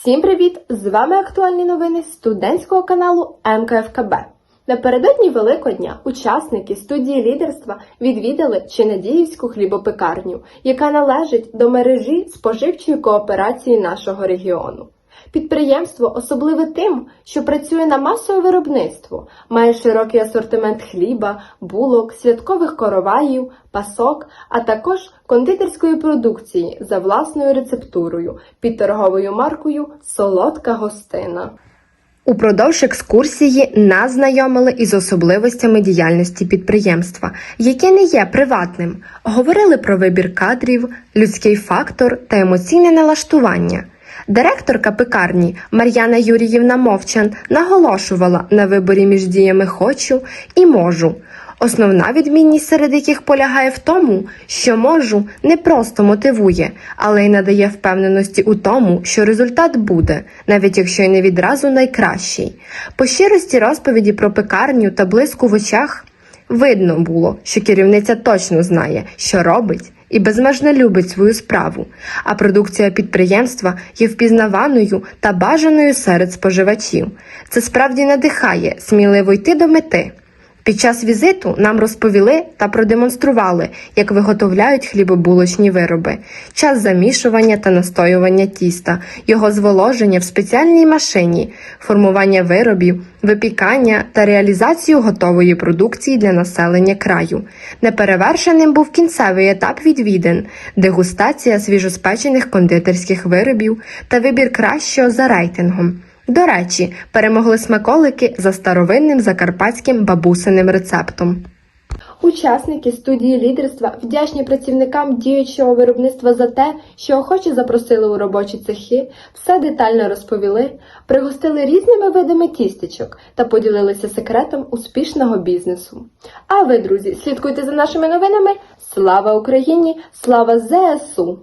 Всім привіт! З вами актуальні новини студентського каналу МКФКБ. Напередодні Великодня учасники студії лідерства відвідали Чинадіївську хлібопекарню, яка належить до мережі споживчої кооперації нашого регіону. Підприємство особливе тим, що працює на масове виробництво, має широкий асортимент хліба, булок, святкових короваїв, пасок, а також кондитерської продукції за власною рецептурою під торговою маркою Солодка гостина. Упродовж екскурсії нас знайомили із особливостями діяльності підприємства, яке не є приватним. Говорили про вибір кадрів, людський фактор та емоційне налаштування. Директорка пекарні Мар'яна Юріївна Мовчан наголошувала на виборі між діями хочу і можу. Основна відмінність серед яких полягає в тому, що можу не просто мотивує, але й надає впевненості у тому, що результат буде, навіть якщо й не відразу найкращий. По щирості розповіді про пекарню та блиску в очах видно було, що керівниця точно знає, що робить. І безмежно любить свою справу, а продукція підприємства є впізнаваною та бажаною серед споживачів. Це справді надихає сміливо йти до мети. Під час візиту нам розповіли та продемонстрували, як виготовляють хлібобулочні вироби, час замішування та настоювання тіста, його зволоження в спеціальній машині, формування виробів, випікання та реалізацію готової продукції для населення краю. Неперевершеним був кінцевий етап відвідин, дегустація свіжоспечених кондитерських виробів та вибір кращого за рейтингом. До речі, перемогли смаколики за старовинним закарпатським бабусиним рецептом. Учасники студії лідерства вдячні працівникам діючого виробництва за те, що охоче запросили у робочі цехи, все детально розповіли, пригостили різними видами тістечок та поділилися секретом успішного бізнесу. А ви, друзі, слідкуйте за нашими новинами. Слава Україні! Слава ЗСУ!